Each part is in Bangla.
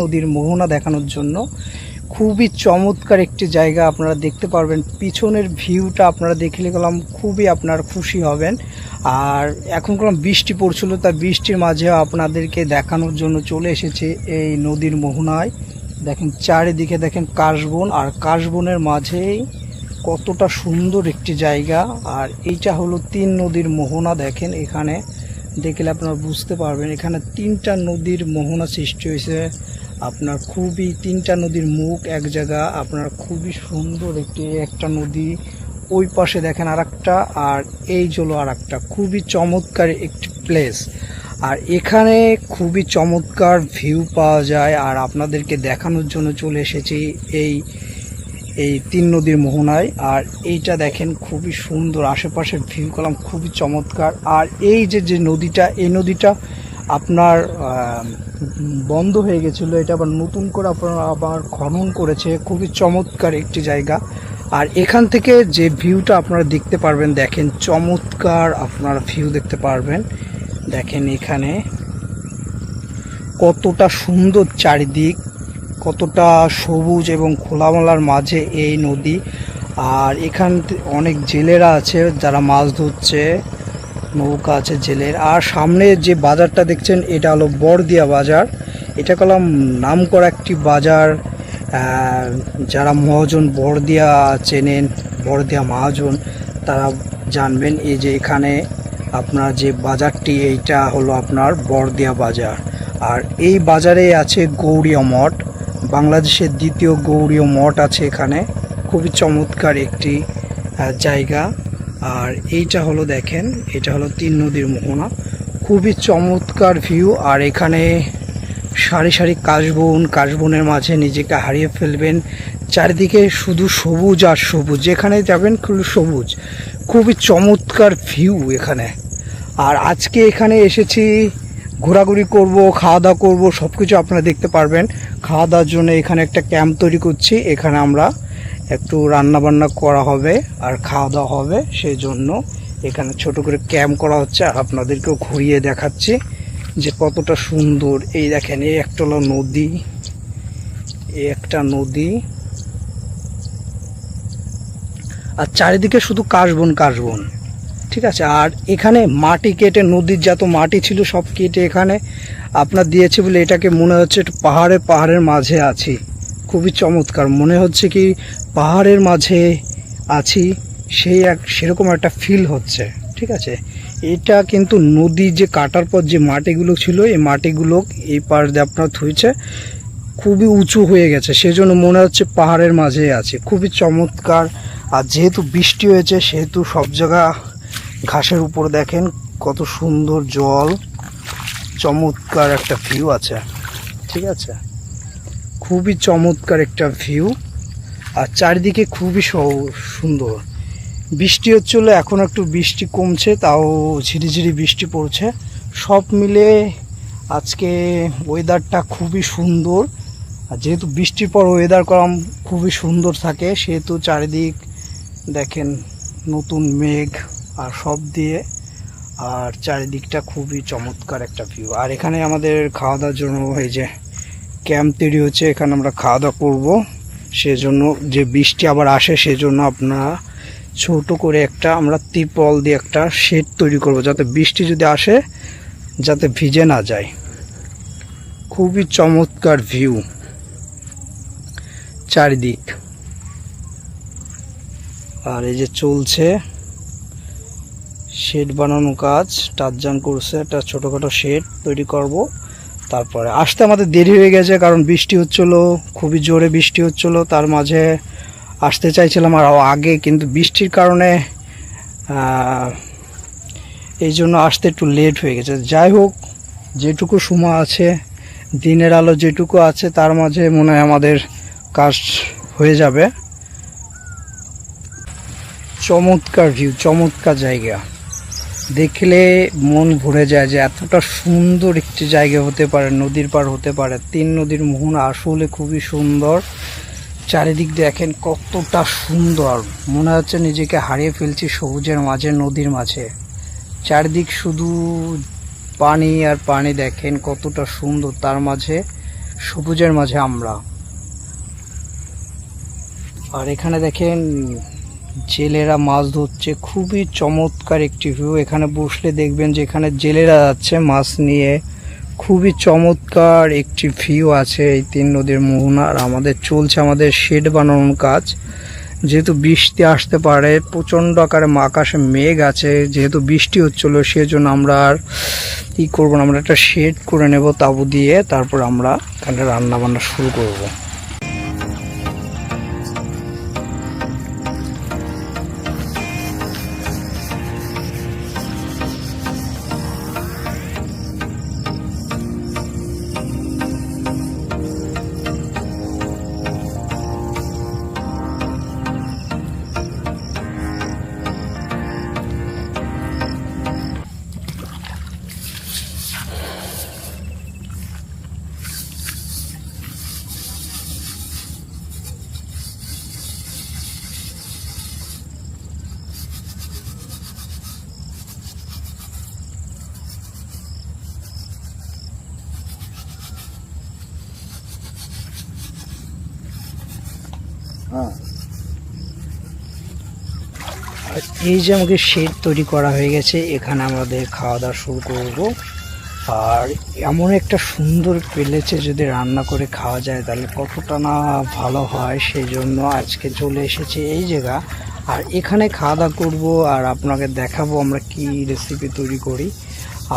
নদীর মোহনা দেখানোর জন্য। খুবই চমৎকার একটি জায়গা আপনারা দেখতে পারবেন। পিছনের ভিউটা আপনারা দেখলে গেলাম, খুবই আপনার খুশি হবেন। আর এখন গেলাম বৃষ্টি পড়ছিল তাই বৃষ্টির মাঝেও আপনাদেরকে দেখানোর জন্য চলে এসেছে এই নদীর মোহনায়। দেখেন, চারিদিকে দেখেন কাশবন, আর কাশবনের মাঝেই কতটা সুন্দর একটি জায়গা। আর এইটা হলো তিন নদীর মোহনা, দেখেন এখানে। দেখলে আপনারা বুঝতে পারবেন, এখানে তিনটা নদীর মোহনা সৃষ্টি হয়েছে। আপনার খুবই তিনটা নদীর মুখ এক জায়গা, আপনার খুবই সুন্দর একটি একটা নদী। ওই পাশে দেখেন আর আর এই জলো আর একটা খুবই চমৎকার একটি প্লেস আর এখানে খুবই চমৎকার ভিউ পাওয়া যায়। আর আপনাদেরকে দেখানোর জন্য চলে এসেছি এই এই তিন নদীর মোহনায়। আর এইটা দেখেন খুবই সুন্দর। আশেপাশের ভিউ কলাম খুবই চমৎকার। আর এই যে যে নদীটা, এই নদীটা আপনার বন্ধ হয়ে গেছিল, এটা আবার নতুন করে আপনার আবার খনন করেছে, খুবই চমৎকার একটি জায়গা। আর এখান থেকে যে ভিউটা আপনারা দেখতে পারবেন, দেখেন চমৎকার আপনারা ভিউ দেখতে পারবেন। দেখেন এখানে কতটা সুন্দর চারিদিক, কতটা সবুজ এবং খোলামেলার মাঝে এই নদী। আর এখান অনেক জেলেরা আছে যারা মাছ ধরছে। নৌকা আছে জেলের। আর সামনে যে বাজারটা দেখছেন, এটা হলো বড়দিয়া বাজার। এটা কলাম নাম করা একটি বাজার। যারা মহাজন বড়দিয়া চেনেন, বড়দিয়া মহাজন, তারা জানবেন এই যে এখানে আপনার যে বাজারটি, এইটা হলো আপনার বড়দিয়া বাজার। আর এই বাজারে আছে গৌরীয় মঠ। বাংলাদেশের দ্বিতীয় গৌরীয় মঠ আছে এখানে। খুবই চমৎকার একটি জায়গা। আর এইটা হলো দেখেন, এটা হলো তিন নদীর মোহনা। খুবই চমৎকার ভিউ আর এখানে সারি সারি কাশবন, কাশবনের মাঝে নিজেকে হারিয়ে ফেলবেন। চারিদিকে শুধু সবুজ আর সবুজ, যেখানে যাবেন শুধু সবুজ। খুবই চমৎকার ভিউ এখানে। আর আজকে এখানে এসেছি, ঘোরাঘুরি করব খাওয়া দাওয়া করব সব কিছু আপনারা দেখতে পারবেন। খাওয়া দাওয়ার জন্য এখানে একটা ক্যাম্প তৈরি করছি, এখানে আমরা একটু রান্না বান্না করা হবে আর খাওয়া দাওয়া হবে সেই জন্য এখানে ছোট করে ক্যাম্প করা হচ্ছে। আর আপনাদেরকেও ঘুরিয়ে দেখাচ্ছি যে কতটা সুন্দর। এই দেখেন, এই একটা হলো নদী, এই একটা নদী। আর চারিদিকে শুধু কাশবন কাশবন, ঠিক আছে? আর এখানে মাটি কেটে, নদীর যত মাটি ছিল সব কেটে এখানে আপনার দিয়েছে বলে এটাকে মনে হচ্ছে একটু পাহাড়ে, পাহাড়ের মাঝে আছি। খুবই চমৎকার। মনে হচ্ছে কি পাহাড়ের মাঝে আছি, সেই এক, সেরকম একটা ফিল হচ্ছে, ঠিক আছে? এটা কিন্তু নদী যে কাটার পর যে মাটিগুলো ছিল, এই মাটিগুলো এই পাশ দিয়ে আপনার থুইছে খুবই উঁচু হয়ে গেছে, সেজন্য মনে হচ্ছে পাহাড়ের মাঝে আছে। খুবই চমৎকার। আর যেহেতু বৃষ্টি হয়েছে, সেহেতু সব জায়গা ঘাসের উপর দেখেন, কত সুন্দর জল, চমৎকার একটা ভিউ আছে, ঠিক আছে? খুবই চমৎকার একটা ভিউ আর চারিদিকে খুবই সুন্দর। বৃষ্টি হচ্ছিল, এখন একটু বৃষ্টি কমছে, তাও ঝিরিঝিরি বৃষ্টি পড়ছে। সব মিলে আজকে ওয়েদারটা খুবই সুন্দর। আর যেহেতু বৃষ্টির পর ওয়েদার করাম খুবই সুন্দর থাকে, সেহেতু চারিদিক দেখেন নতুন মেঘ আর সব দিয়ে। আর চারিদিকটা খুবই চমৎকার একটা ভিউ আর এখানে আমাদের খাওয়া দাওয়ার জন্য এই যে ক্যাম্প তৈরি হচ্ছে, এখানে আমরা খাওয়া দাওয়া করব। সেজন্য যে বৃষ্টি আবার আসে, সেজন্য আপনারা ছোট করে একটা আমরা ত্রিপল দিয়ে একটা শেড তৈরি করব, যাতে বৃষ্টি যদি আসে, যাতে ভিজে না যায়। খুবই চমৎকার ভিউ। চারিদিক। আর এই যে চলছে শেড বানানো কাজ টারজান করছে, একটা ছোটোখাটো শেড তৈরি করব। তারপরে আসতে আমাদের দেরি হয়ে গেছে, কারণ বৃষ্টি হচ্ছিল, খুবই জোরে বৃষ্টি হচ্ছিল, তার মাঝে আসতে চাইছিলাম আর আগে, কিন্তু বৃষ্টির কারণে এই জন্য আসতে একটু লেট হয়ে গেছে। যাই হোক, যেটুকু সময় আছে, দিনের আলো যেটুকু আছে, তার মাঝে মনে হয় আমাদের কাজ হয়ে যাবে। চমৎকার ভিউ চমৎকার জায়গা। দেখলে মন ভরে যায় যে এতটা সুন্দর একটি জায়গা হতে পারে, নদীর পার হতে পারে। তিন নদীর মোহনা আসলে খুবই সুন্দর। চারিদিক দেখেন কতটা সুন্দর। মনে হচ্ছে নিজেকে হারিয়ে ফেলছি সবুজের মাঝে, নদীর মাঝে। চারিদিক শুধু পানি আর পানি দেখেন কতটা সুন্দর, তার মাঝে সবুজের মাঝে আমরা। আর এখানে দেখেন জেলেরা মাছ ধরছে। খুবই চমৎকার একটি ভিউ এখানে বসলে দেখবেন যে এখানে জেলেরা যাচ্ছে মাছ নিয়ে। খুবই চমৎকার একটি ভিউ আছে এই তিন নদীর মোহনার আমাদের চলছে আমাদের শেড বানানোর কাজ। যেহেতু বৃষ্টি আসতে পারে, প্রচণ্ড আকারে আকাশে মেঘ আছে, যেহেতু বৃষ্টি হচ্ছিল সেজন্য আমরা আর কী করব আমরা একটা শেড করে নেব তাবু দিয়ে, তারপর আমরা এখানে রান্না বান্না শুরু করব। এই যে আমাদের শেড তৈরি করা হয়ে গেছে, এখানে আমাদের খাওয়া দাওয়া শুরু করব। আর এমন একটা সুন্দর পেলেছে যদি রান্না করে খাওয়া যায়, তাহলে কতটা না ভালো হয় সেই জন্য আজকে চলে এসেছে এই জায়গা। আর এখানে খাওয়া দাওয়া করব আর আপনাকে দেখাবো আমরা কি রেসিপি তৈরি করি।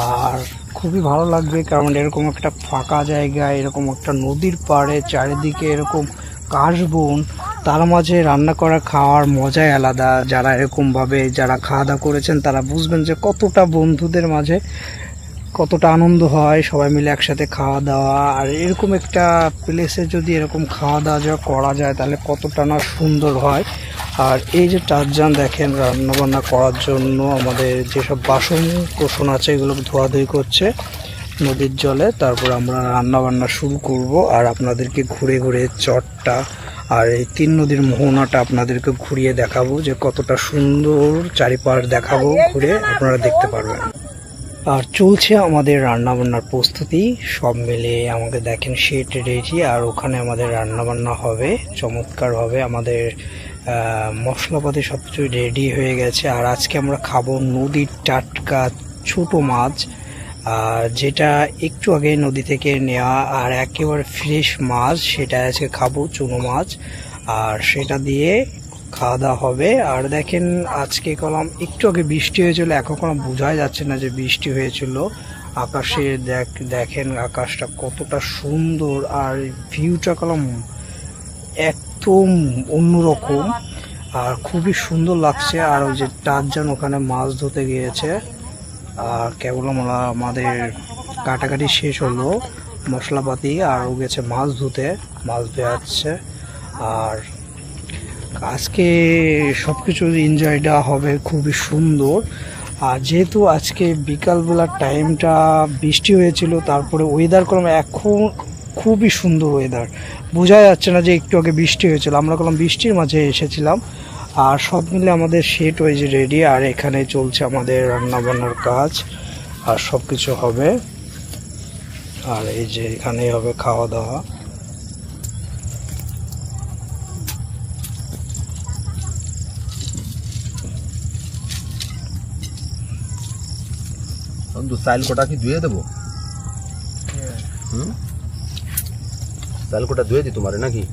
আর খুবই ভালো লাগবে কারণ এরকম একটা ফাঁকা জায়গা এরকম একটা নদীর পাড়ে, চারিদিকে এরকম কাশবন তার মাঝে রান্না করা খাওয়ার মজাই আলাদা। যারা এরকমভাবে যারা খাওয়া দাওয়া করেছেন, তারা বুঝবেন যে কতটা বন্ধুদের মাঝে কতটা আনন্দ হয় সবাই মিলে একসাথে খাওয়া দাওয়া আর এরকম একটা প্লেসে যদি এরকম খাওয়া দাওয়া যা করা যায়, তাহলে কতটা না সুন্দর হয়। আর এই যে চারজন দেখেন রান্নাবান্না করার জন্য আমাদের যেসব বাসন কোসন আছে, এগুলো ধোয়াধুয়ি করছে নদীর জলে। তারপর আমরা রান্নাবান্না শুরু করব। আর আপনাদেরকে ঘুরে ঘুরে চটটা আর এই তিন নদীর মোহনাটা আপনাদেরকে ঘুরিয়ে দেখাবো যে কতটা সুন্দর চারিপাশ দেখাবো ঘুরে আপনারা দেখতে পারবেন। আর চলছে আমাদের রান্না বান্নার প্রস্তুতি। সব মিলে আমাকে দেখেন সেট রেডি আর ওখানে আমাদের রান্না বান্না হবে, চমৎকার হবে। আমাদের মশলাপাতি সব কিছু রেডি হয়ে গেছে। আর আজকে আমরা খাব নদীর টাটকা ছোট মাছ। যেটা একটু আগে নদী থেকে নেওয়া আর একেবারে ফ্রেশ মাছ, সেটা আজকে খাব, চুনো মাছ। আর সেটা দিয়ে খাওয়া দাওয়া হবে। আর দেখেন, আজকে কলাম একটু আগে বৃষ্টি হয়েছিল, এখন কোনো বোঝাই যাচ্ছে না যে বৃষ্টি হয়েছিল। আকাশে দেখ, দেখেন আকাশটা কতটা সুন্দর, আর ভিউটা কলাম একদম অন্যরকম। আর খুবই সুন্দর লাগছে, আর ওই যে টারজান ওখানে মাছ ধরতে গিয়েছে। আর কেবল আমরা আমাদের কাটাকাটি শেষ হলো মশলাপাতি আর ও গেছে মাছ ধুতে, মাছ দেওয়াচ্ছে আর আজকে সব কিছু এনজয়টা হবে খুবই সুন্দর। আর যেহেতু আজকে বিকালবেলার টাইমটা বৃষ্টি হয়েছিল, তারপরে ওয়েদার করলাম এখন খুবই সুন্দর ওয়েদার বোঝা যাচ্ছে না যে একটু আগে বৃষ্টি হয়েছিল। আমরা করলাম বৃষ্টির মাঝে এসেছিলাম। আর সব মিলে আমাদের সেট যে রেডি আর এখানে চলছে আমাদের রান্না বান্নার কাজ আর সব কিছু হবে। আর এই যে এখানেই হবে খাওয়া দাওয়া বন্ধু কোটা কি ধুয়ে দেবো? হুম? চাইল কোটা ধুয়ে দি তোমারে নাকি?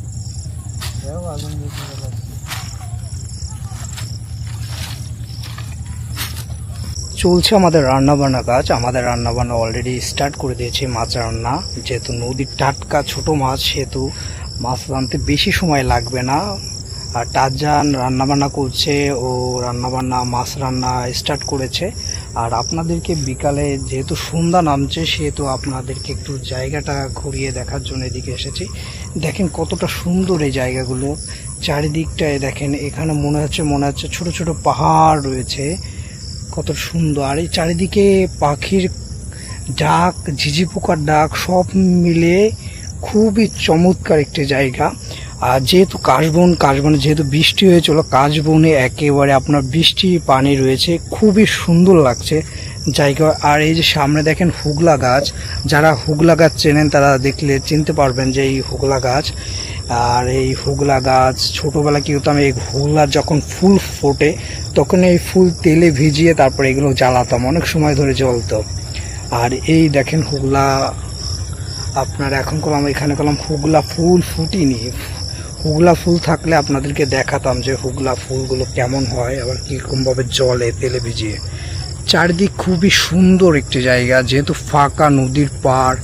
চলছে আমাদের রান্না বান্না কাজ। আমাদের রান্না বান্না অলরেডি স্টার্ট করে দিয়েছি মাছ রান্না। যেহেতু নদীর টাটকা, ছোট মাছ, সেহেতু মাছ রানতে বেশি সময় লাগবে না। আর টারজান রান্না বান্না করছে, ও রান্না বান্না মাছ রান্না স্টার্ট করেছে। আর আপনাদেরকে বিকালে যেহেতু সন্ধ্যা নামছে, সেহেতু আপনাদেরকে একটু জায়গাটা ঘুরিয়ে দেখার জন্য এদিকে এসেছি। দেখেন কতটা সুন্দর এই জায়গাগুলো। চারিদিকটায় দেখেন, এখানে মনে হচ্ছে মনে হচ্ছে ছোট ছোট পাহাড় রয়েছে। কত সুন্দর। আর এই চারিদিকে পাখির ডাক, ঝিঝি পোকার ডাক, সব মিলে খুবই চমৎকার একটি জায়গা। আর যেহেতু কাশবন, কাশবনে যেহেতু বৃষ্টি হয়েছিল, কাশবনে একেবারে আপনার বৃষ্টি পানি রয়েছে, খুবই সুন্দর লাগছে জায়গা। আর এই যে সামনে দেখেন হুগলা গাছ, যারা হুগলা গাছ চেনেন তারা দেখলে চিনতে পারবেন যে এই হুগলা গাছ আর এই হুগলা গাছ, ছোটোবেলা কি হতাম এই হুগলার যখন ফুল ফোটে, তখন এই ফুল তেলে ভিজিয়ে তারপরে এগুলো জ্বালাতাম, অনেক সময় ধরে জ্বলতো। আর এই দেখেন হুগলা, আপনার এখন করলাম এখানে করলাম হুগলা ফুল ফুটিনি। হুগলা ফুল থাকলে আপনাদেরকে দেখাতাম যে হুগলা ফুলগুলো কেমন হয়, আবার কীরকমভাবে জলে তেলে ভিজিয়ে। চারিদিক খুবই সুন্দর একটি জায়গা, যেহেতু ফাঁকা নদীর পাড়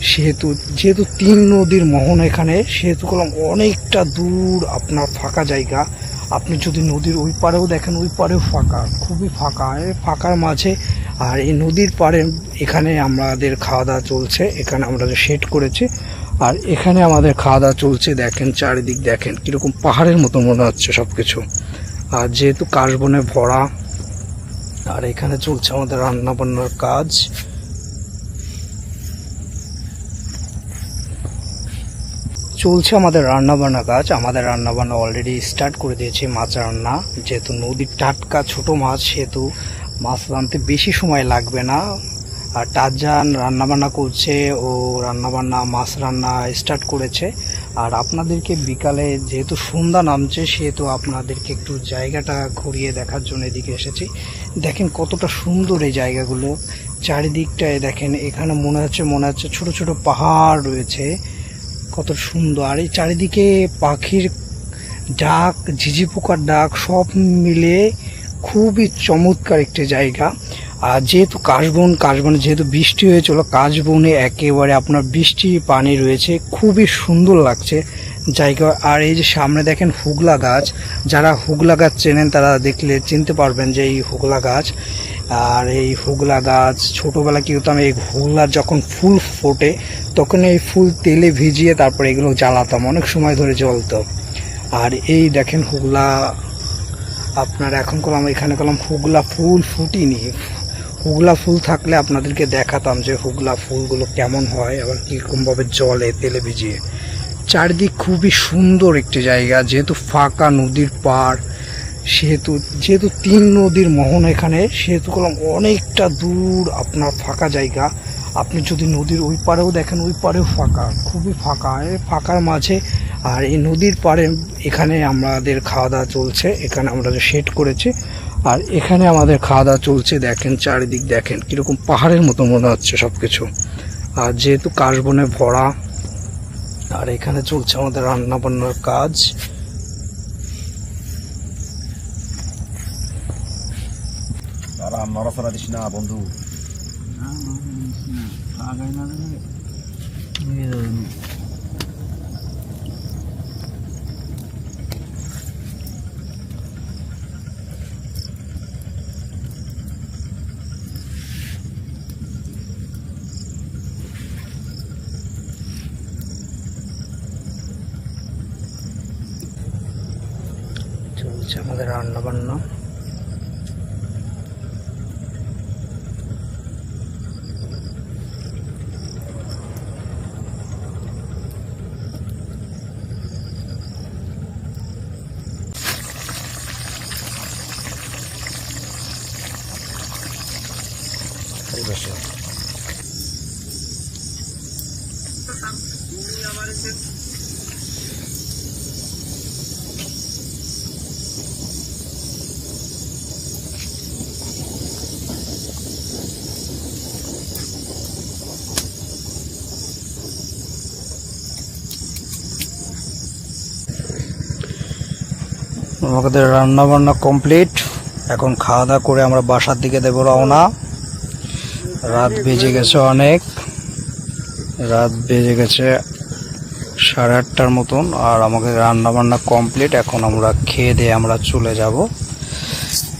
সেহেতু, যেহেতু তিন নদীর মোহন এখানে, সেহেতু করলাম অনেকটা দূর আপনার ফাঁকা জায়গা। আপনি যদি নদীর ওই পারেও দেখেন, ওই পারেও ফাঁকা, খুবই ফাঁকা ফাঁকার মাঝে। আর এই নদীর পাড়ে এখানে আমাদের খাওয়া দাওয়া চলছে, এখানে আমরা সেট করেছি। আর এখানে আমাদের খাওয়া দাওয়া চলছে, দেখেন চারিদিক, দেখেন কীরকম পাহাড়ের মতো মনে হচ্ছে সব কিছু আর যেহেতু কাশবনে ভরা, আর এখানে চলছে আমাদের রান্না বান্নার কাজ। চলছে আমাদের রান্না বান্না কাজ। আমাদের রান্না বান্না অলরেডি স্টার্ট করে দিয়েছি মাছ রান্না। যেহেতু নদীর টাটকা ছোট মাছ, সেহেতু মাছ রানতে বেশি সময় লাগবে না। আর টারজান রান্না বান্না করছে, ও রান্না বান্না মাছ রান্না স্টার্ট করেছে। আর আপনাদেরকে বিকালে যেহেতু সন্ধ্যা নামছে, সেহেতু আপনাদেরকে একটু জায়গাটা ঘুরিয়ে দেখার জন্য এদিকে এসেছি। দেখেন কতটা সুন্দর এই জায়গাগুলো। চারিদিকটায় দেখেন, এখানে মনে হচ্ছে মনে হচ্ছে ছোট ছোট পাহাড় রয়েছে। কত সুন্দর। আর এই চারিদিকে পাখির ডাক ঝিঝি পোকার ডাক, সব মিলে খুবই চমৎকার একটি জায়গা। আর যেহেতু কাশবন, কাশবনে যেহেতু বৃষ্টি হয়েছিল, কাশবনে একেবারে আপনার বৃষ্টি পানি রয়েছে, খুবই সুন্দর লাগছে জায়গা। আর এই যে সামনে দেখেন হুগলা গাছ, যারা হুগলা গাছ চেনেন তারা দেখলে চিনতে পারবেন যে এই হুগলা গাছ আর এই হুগলা গাছ, ছোটোবেলা কি হতাম এই হুগলার যখন ফুল ফোটে, তখন এই ফুল তেলে ভিজিয়ে তারপরে এগুলো জ্বালাতাম, অনেক সময় ধরে জ্বলতো। আর এই দেখেন হুগলা, আপনার এখন করলাম এখানে করলাম হুগলা ফুল ফুটিনি। হুগলা ফুল থাকলে আপনাদেরকে দেখাতাম যে হুগলা ফুলগুলো কেমন হয়, আবার কীরকমভাবে জলে তেলে ভিজিয়ে। চারিদিক খুবই সুন্দর একটি জায়গা, যেহেতু ফাঁকা নদীর পাড় সেহেতু, যেহেতু তিন নদীর মোহন এখানে, সেহেতু করলাম অনেকটা দূর আপনার ফাঁকা জায়গা। আপনি যদি নদীর ওই পারেও দেখেন, ওই পারেও ফাঁকা, খুবই ফাঁকা ফাঁকার মাঝে। আর এই নদীর পাড়ে এখানে আমাদের খাওয়া দাওয়া চলছে, এখানে আমরা সেট করেছি। আর এখানে আমাদের খাওয়া দাওয়া চলছে, দেখেন চারিদিক দেখেন, কীরকম পাহাড়ের মতো মনে হচ্ছে সব কিছু আর যেহেতু কাশবনে ভরা, আর এখানে চলছে আমাদের রান্না বান্নার কাজ। তারা নড়াচড়া দিস না বন্ধু আমাদের রান্না বান্না পরিবেশে আমাদের রান্না বান্না কমপ্লিট এখন খাওয়া দাওয়া করে আমরা বাসার দিকে দেবো রওনা। রাত বেজে গেছে অনেক। রাত বেজে গেছে সাড়ে আটটার মতন আর আমাকে রান্না বান্না কমপ্লিট এখন আমরা খেয়ে দিয়ে আমরা চলে যাব।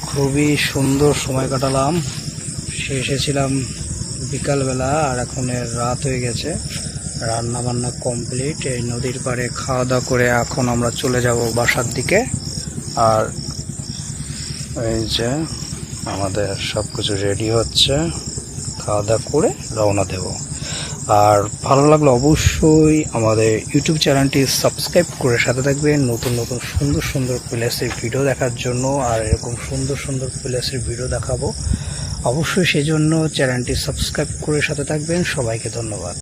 খুবই সুন্দর সময় কাটালাম। শেষে ছিলাম বিকালবেলা আর এখন রাত হয়ে গেছে। রান্না বান্না কমপ্লিট এই নদীর পাড়ে খাওয়া দাওয়া করে এখন আমরা চলে যাব বাসার দিকে। আর এই যে আমাদের সব কিছু রেডি হচ্ছে। খাওয়া দাওয়া করে রওনা দেব। আর ভালো লাগলে অবশ্যই আমাদের ইউটিউব চ্যানেলটি সাবস্ক্রাইব করে সাথে থাকবেন। নতুন নতুন সুন্দর সুন্দর প্লেসের ভিডিও দেখার জন্য আর এরকম সুন্দর সুন্দর প্লেসের ভিডিও দেখাবো। অবশ্যই সেজন্য চ্যানেলটি সাবস্ক্রাইব করে সাথে থাকবেন। সবাইকে ধন্যবাদ।